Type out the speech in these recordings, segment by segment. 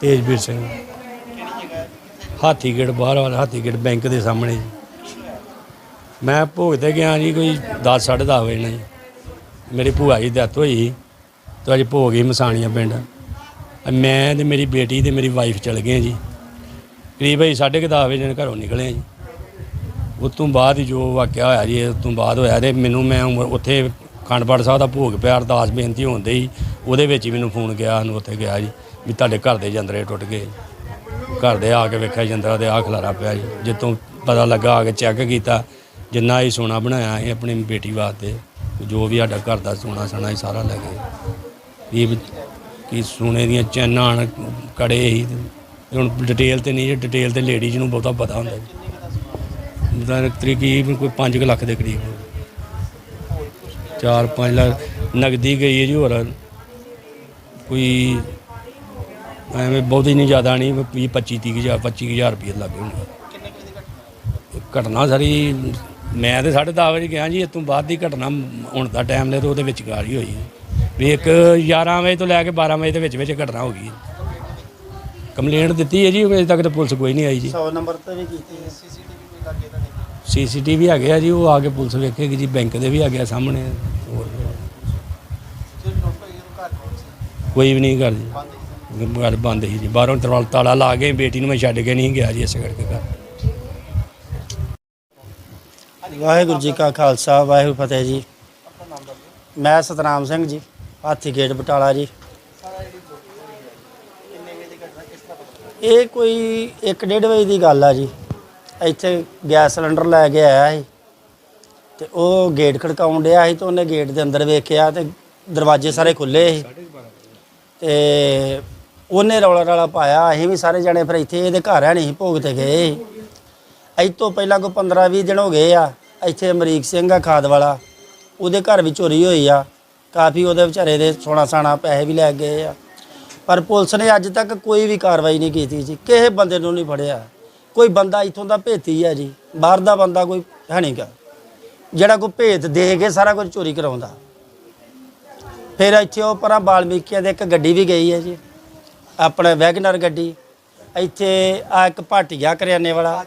ਤੇਜਵੀਰ ਸਿੰਘ। ਹਾਥੀਗੇਟ ਬਾਹਰ ਵਾਲਾ ਹਾਥੀਗੇਟ ਬੈਂਕ ਦੇ ਸਾਹਮਣੇ ਜੀ। ਮੈਂ ਭੋਗ ਤੇ ਗਿਆ ਜੀ ਕੋਈ 10 10:30 ਵਜੇ ਨਾਲ ਜੀ। ਮੇਰੀ ਭੂਆ ਜੀ ਦੀ ਡੈਥ ਹੋਈ ਤੇ ਅੱਜ ਭੋਗ ਹੀ ਮਸਾਣੀਆਂ ਪਿੰਡ। ਮੈਂ ਤੇ ਮੇਰੀ ਬੇਟੀ ਤੇ ਮੇਰੀ ਵਾਈਫ ਚਲ ਗਏ ਜੀ। ਕਰੀਬ ਅਸੀਂ 10:30 ਵਜੇ ਨਾਲ ਘਰੋਂ ਨਿਕਲੇ ਜੀ। ਉਸ ਤੋਂ ਬਾਅਦ ਹੀ ਜੋ ਵਾਕਿਆ ਹੋਇਆ ਜੀ ਉਸ ਤੋਂ ਬਾਅਦ ਹੋਇਆ ਤੇ ਮੈਨੂੰ ਮੈਂ ਉਮ- ਉੱਥੇ ਖੰਡਪੜ ਸਾਹਿਬ ਦਾ ਭੋਗ ਪਿਆ, ਅਰਦਾਸ ਬੇਨਤੀ ਹੁੰਦੇ ਹੀ ਉਹਦੇ ਵਿੱਚ ਹੀ ਮੈਨੂੰ ਫੋਨ ਗਿਆ, ਸਾਨੂੰ ਉੱਥੇ ਗਿਆ ਜੀ। ਵੀ ਤੁਹਾਡੇ ਘਰ ਦੇ ਜੰਦਰੇ ਟੁੱਟ ਗਏ। ਘਰ ਦੇ ਆ ਕੇ ਵੇਖਿਆ ਜੰਦਰਾ ਤੇ ਆ ਖਲਾਰਾ ਪਿਆ ਜੀ। ਜਿੱਤੋਂ ਪਤਾ ਲੱਗਾ ਆ ਕੇ ਚੈੱਕ ਕੀਤਾ ਜਿੰਨਾ ਹੀ ਸੋਨਾ ਬਣਾਇਆ ਇਹ ਆਪਣੀ ਬੇਟੀ ਵਾਸਤੇ ਜੋ ਵੀ ਸਾਡਾ ਘਰ ਦਾ ਸੋਨਾ ਸਣਾ ਹੀ ਸਾਰਾ ਲੈ ਗਏ। ਇਹ ਕੀ ਸੋਨੇ ਦੀਆਂ ਚੈਨਾਂ ਹਨ, ਕੜੇ ਹੀ ਹੁਣ ਡਿਟੇਲ ਤੇ ਨਹੀਂ ਜੀ ਡਿਟੇਲ ਤੇ ਲੇਡੀਜ਼ ਨੂੰ ਬਹੁਤਾ ਪਤਾ ਹੁੰਦਾ ਜੀ। ਮਤਲਬ ਤਕਰੀਬਨ ਕੋਈ 5 ਲੱਖ ਦੇ ਕਰੀਬ 4-5 ਲੱਖ ਨਗਦੀ ਗਈ ਹੈ ਜੀ ਹੋਰ। ਕੋਈ ਐਵੇਂ ਬਹੁਤੀ ਨਹੀਂ ਜ਼ਿਆਦਾ ਨਹੀਂ 20 25 30 ਹਜ਼ਾਰ 25 ਹਜ਼ਾਰ ਰੁਪਏ ਲੱਗੇ ਹੋਣਗੇ ਘਟਨਾ ਸਾਰੀ ਮੈਂ ਤੇ 10:30 ਵਜੇ ਗਿਆ ਜੀ ਇਸ ਤੋਂ ਬਾਅਦ ਦੀ ਘਟਨਾ ਹੁਣ ਦਾ ਟਾਈਮ ਲੈ ਤੇ ਉਹਦੇ ਵਿੱਚ ਗਾਰੀ ਹੋਈ ਹੈ। ਵੀ ਇੱਕ 11 ਵਜੇ ਤੋਂ ਲੈ ਕੇ 12 ਵਜੇ ਦੇ ਵਿੱਚ ਵਿੱਚ ਘਟਨਾ ਹੋ ਗਈ ਕੰਪਲੇਂਟ ਦਿੱਤੀ ਹੈ ਜੀ ਅਜੇ ਤੱਕ ਤਾਂ ਪੁਲਿਸ ਕੋਈ ਨਹੀਂ ਆਈ ਜੀ। 100 ਨੰਬਰ ਤੇ ਵੀ ਕੀਤੀ ਹੈ। ਸੀਸੀਟੀਵੀ ਹੈਗੇ ਆ ਜੀ ਉਹ ਆ ਕੇ ਪੁਲਿਸ ਵੇਖੇਗੀ ਜੀ ਬੈਂਕ ਦੇ ਵੀ ਹੈਗੇ ਆ ਸਾਹਮਣੇ। ਹੋਰ ਕੋਈ ਵੀ ਨਹੀਂ ਕਰ ਜੀ। ਘਰ ਬੰਦ ਸੀ ਜੀ। ਬਾਹਰੋਂ ਤਰਵਾਲ ਤਾਲਾ ਲਾ ਕੇ ਬੇਟੀ ਨੂੰ ਮੈਂ ਛੱਡ ਕੇ ਨਹੀਂ ਗਿਆ ਜੀ ਇਸ ਕਰਕੇ ਘਰ। ਵਾਹਿਗੁਰੂ ਜੀ ਕਾ ਖਾਲਸਾ, ਵਾਹਿਗੁਰੂ ਫਤਿਹ ਜੀ। ਮੈਂ ਸਤਨਾਮ ਸਿੰਘ ਜੀ, ਹਾਥੀ ਗੇਟ ਬਟਾਲਾ ਜੀ। ਇਹ ਕੋਈ 1:30 ਵਜੇ ਦੀ ਗੱਲ ਆ ਜੀ। ਇੱਥੇ ਗੈਸ ਸਿਲੰਡਰ ਲੈ ਕੇ ਆਇਆ ਸੀ ਤੇ ਉਹ ਗੇਟ ਖੜਕਾਉਣ ਡਿਆ ਸੀ ਤੇ ਉਹਨੇ ਗੇਟ ਦੇ ਅੰਦਰ ਵੇਖਿਆ ਤੇ ਦਰਵਾਜ਼ੇ ਸਾਰੇ ਖੁੱਲੇ ਸੀ। ਤੇ ਉਹਨੇ ਰੌਲਾ ਰਾਲਾ ਪਾਇਆ, ਅਸੀਂ ਵੀ ਸਾਰੇ ਜਣੇ ਫਿਰ ਇੱਥੇ ਇਹਦੇ ਘਰ ਹੈ ਨਹੀਂ ਭੋਗ ਤੇ ਗਏ। ਸੀ। ਅੱਜ ਤੋਂ ਪਹਿਲਾਂ ਕੋਈ 15 20 ਦਿਨ ਹੋ ਗਏ ਆ, ਇੱਥੇ ਅਮਰੀਕ ਸਿੰਘ ਆ ਖਾਦ ਵਾਲਾ, ਉਹਦੇ ਘਰ ਵੀ ਚੋਰੀ ਹੋਈ ਆ। ਕਾਫੀ ਉਹਦੇ ਵਿਚਾਰੇ ਦੇ ਸੋਨਾ ਸਾਣਾ ਪੈਸੇ ਵੀ ਲੈ ਗਏ ਆ। ਪਰ ਪੁਲਿਸ ਨੇ ਅੱਜ ਤੱਕ ਕੋਈ ਵੀ ਕਾਰਵਾਈ ਨਹੀਂ ਕੀਤੀ ਜੀ, ਕਿਸੇ ਬੰਦੇ ਨੂੰ ਨਹੀਂ ਫੜਿਆ। ਕੋਈ ਬੰਦਾ ਇੱਥੋਂ ਦਾ ਭੇਤੀ ਆ ਜੀ, ਬਾਹਰ ਦਾ ਬੰਦਾ ਕੋਈ ਹੈ ਨਹੀਂਗਾ ਜਿਹੜਾ ਕੋਈ ਭੇਤ ਦੇ ਕੇ ਸਾਰਾ ਕੁਝ ਚੋਰੀ ਕਰਾਉਂਦਾ। ਫਿਰ ਇੱਥੇ ਉਹ ਪਰਾਂ ਬਾਲਮੀਕੀਆਂ ਦੇ ਇੱਕ ਗੱਡੀ ਵੀ ਗਈ ਹੈ ਜੀ। ਆਪਣੇ ਵੈਗਨਰ ਗੱਡੀ ਇੱਥੇ ਆ ਇੱਕ ਭਾਟੀਆ ਕਰਿਆਨੇ ਵਾਲਾ।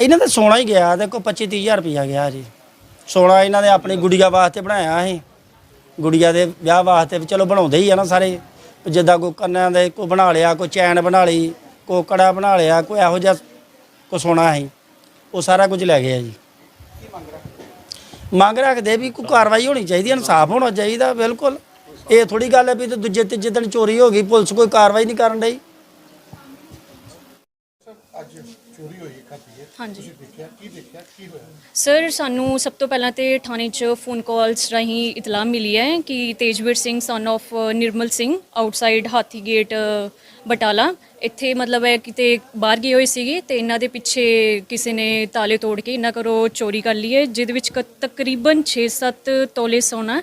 ਇਹਨਾਂ ਦਾ ਸੋਨਾ ਹੀ ਗਿਆ ਦੇਖੋ 25 30000 ਰੁਪਇਆ ਗਿਆ ਜੀ। ਸੋਨਾ ਇਹਨਾਂ ਨੇ ਆਪਣੀ ਗੁੜੀਆ ਵਾਸਤੇ ਬਣਾਇਆ ਸੀ। ਗੁੜੀਆ ਦੇ ਵਿਆਹ ਵਾਸਤੇ ਵੀ ਚਲੋ ਬਣਾਉਂਦੇ ਹੀ ਆ ਨਾ ਸਾਰੇ। ਜਿੱਦਾਂ ਕੋਈ ਕੰਨਾਂ ਦੇ ਕੋਈ ਬਣਾ ਲਿਆ ਕੋਈ ਚੈਨ ਬਣਾ ਲਈ ਕੋਈ ਕੜਾ ਬਣਾ ਲਿਆ ਕੋਈ ਇਹੋ ਜਿਹਾ ਕੋ ਸੋਨਾ ਸੀ। ਉਹ ਸਾਰਾ ਕੁਝ ਲੈ ਗਿਆ ਜੀ। ਮੰਗ ਮੰਗ ਰੱਖਦੇ ਵੀ ਕੋਈ ਕਾਰਵਾਈ ਹੋਣੀ ਚਾਹੀਦੀ ਇਨਸਾਫ ਹੋਣਾ ਚਾਹੀਦਾ, ਬਿਲਕੁਲ। ਇਹ ਥੋੜੀ ਗੱਲ ਹੈ ਵੀ ਤੇ ਦੂਜੇ ਤੀਜੇ ਦਿਨ ਚੋਰੀ ਹੋ ਗਈ, ਪੁਲਿਸ ਕੋਈ ਕਾਰਵਾਈ ਨਹੀਂ ਕਰਨ ਹਾਂਜੀ। ਸਰ ਸਾਨੂੰ ਸਭ ਤੋਂ ਪਹਿਲਾਂ ਤੇ ਥਾਣੇ 'ਚ ਫੋਨ ਕਾਲਸ ਰਾਹੀਂ ਇਤਲਾਹ ਮਿਲੀ ਹੈ ਕਿ Tejveer Singh son of Nirmal Singh outside Hathi Gate Batala. ਇੱਥੇ ਮਤਲਬ ਹੈ ਕਿਤੇ ਬਾਹਰ ਗਏ ਹੋਏ ਸੀਗੇ ਤੇ ਇਹਨਾਂ ਦੇ ਪਿੱਛੇ ਕਿਸੇ ਨੇ ਤਾਲੇ ਤੋੜ ਕੇ ਇਹਨਾਂ ਘਰੋਂ ਚੋਰੀ ਕਰ ਲਈ ਹੈ ਜਿਹਦੇ ਵਿੱਚ ਕ- ਤਕਰੀਬਨ 6-7 ਤੋਲੇ ਸੋਨਾ